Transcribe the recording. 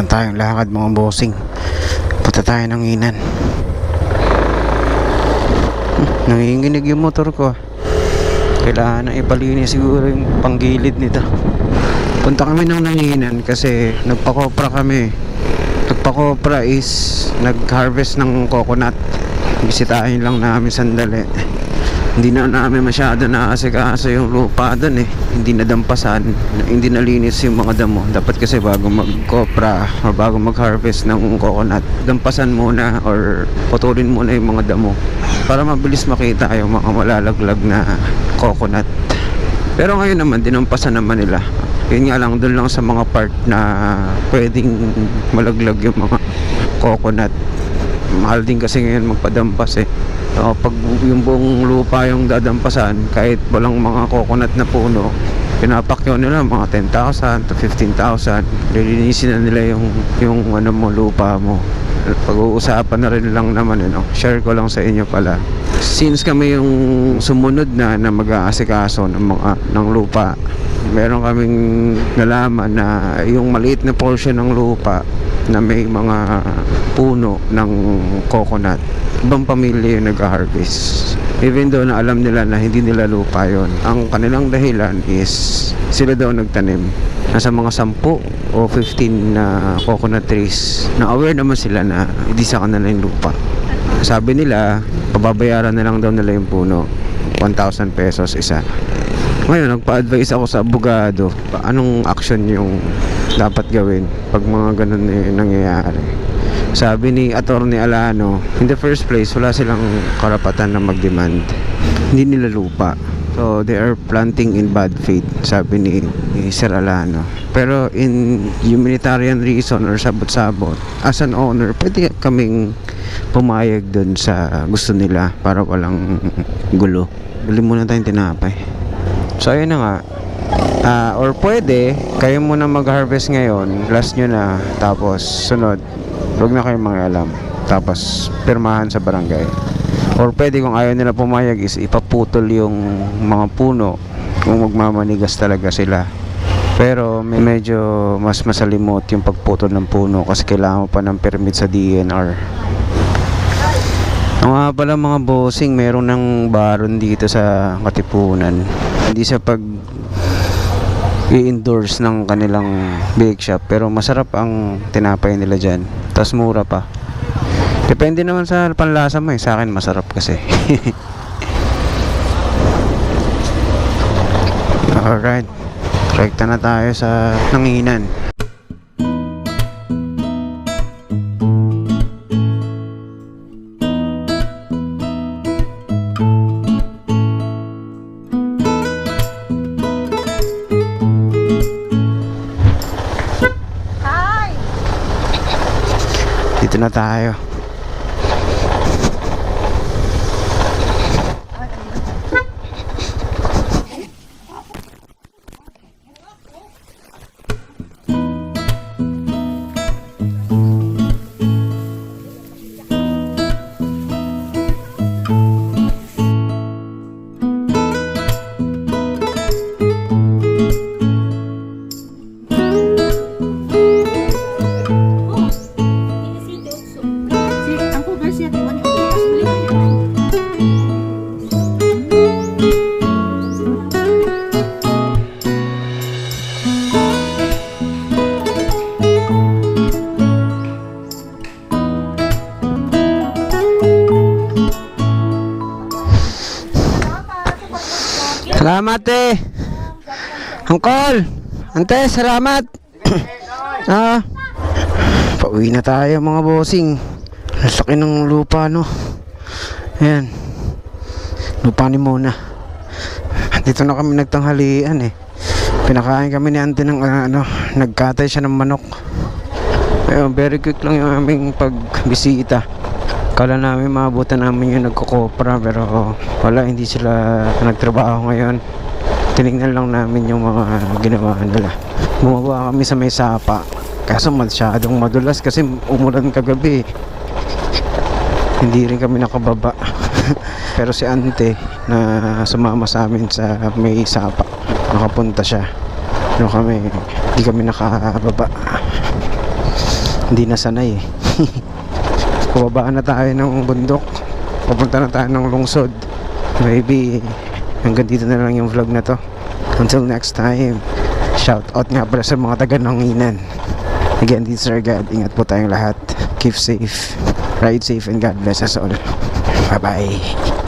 Meron tayong lakad mga bossing. Punta tayo ng inan. Hmm, nanginginig yung motor ko. ah. Kailangan na ipalinis siguro yung panggilid nito. Punta kami ng nanginan kasi nagpakopra kami. Nagpakopra is nag-harvest ng coconut. Bisitahin lang namin sandali. Hindi na namin masyado naasikaso yung lupa doon eh. Hindi nadampasan, hindi nalinis yung mga damo. Dapat kasi bago mag-copra o bago mag-harvest ng coconut, dampasan muna or putulin muna yung mga damo para mabilis makita yung mga malalaglag na coconut. Pero ngayon naman, dinampasan naman nila. Yun nga lang, doon lang sa mga part na pwedeng malaglag yung mga coconut. Mahal din kasi ngayon magpadampas eh. So, pag yung buong lupa yung dadampasan, kahit walang mga coconut na puno, pinapakyaw nila mga 10,000 to 15,000. Lilinisin na nila yung, yung ano mo, lupa mo. Pag-uusapan na rin lang naman, ano, share ko lang sa inyo pala. Since kami yung sumunod na na mag-aasikaso ng, mga, ng lupa, meron kaming nalaman na yung maliit na portion ng lupa na may mga puno ng coconut. Ibang pamilya yung nag-harvest. Even though na alam nila na hindi nila lupa yon ang kanilang dahilan is sila daw nagtanim. Nasa mga 10 o 15 na coconut trees na aware naman sila na hindi sa kanila yung lupa. Sabi nila pababayaran na lang daw nila yung puno. 1,000 pesos isa ngayon, nagpa-advise ako sa abogado. Anong action yung dapat gawin pag mga ganun eh, nangyayari? Sabi ni Attorney Alano, in the first place, wala silang karapatan na mag-demand. Hindi nila lupa. So, they are planting in bad faith, sabi ni, ni Sir Alano. Pero in humanitarian reason or sabot-sabot, as an owner, pwede kaming pumayag dun sa gusto nila para walang gulo. Bili muna tayong tinapay. So ayun na nga. Ah, or pwede, kayo muna mag-harvest ngayon, last nyo na, tapos sunod, huwag na kayong mangialam. Tapos pirmahan sa barangay. Or pwede kung ayaw nila pumayag is ipaputol yung mga puno kung magmamanigas talaga sila. Pero may medyo mas masalimot yung pagputol ng puno kasi kailangan pa ng permit sa DNR. Ang nga pala mga bossing, meron ng baron dito sa Katipunan. Hindi sa pag i-endorse ng kanilang bake shop pero masarap ang tinapay nila dyan. Tapos mura pa. Depende naman sa panlasa mo eh. Sa akin masarap kasi. Alright. Rekta na tayo sa nanginan. Na tayo. Salamat eh. Angkol. Ante, salamat. ah. Pauwi na tayo mga bossing. Laki ng lupa no. Ayan. Lupa ni Mona. Dito na kami nagtanghalian eh. Pinakain kami ni ante ng ah, ano, nagkatay siya ng manok. Ayun, very quick lang yung aming pagbisita. Kala namin maabutan namin yung nagkukopra pero wala, hindi sila nagtrabaho ngayon. Tinignan lang namin yung mga ginawa nila. Bumaba kami sa may sapa. Kaso masyadong madulas kasi umulan kagabi. Hindi rin kami nakababa. pero si ante na sumama sa amin sa may sapa. Nakapunta siya. Pero kami, hindi kami nakababa. hindi na sanay eh. Pababaan na tayo ng bundok. Papunta na tayo ng lungsod. Maybe hanggang dito na lang yung vlog na to. Until next time. Shout out nga pala sa mga taga Nanginan. Again, this is Sir God. Ingat po tayong lahat. Keep safe. Ride safe and God bless us all. Bye-bye.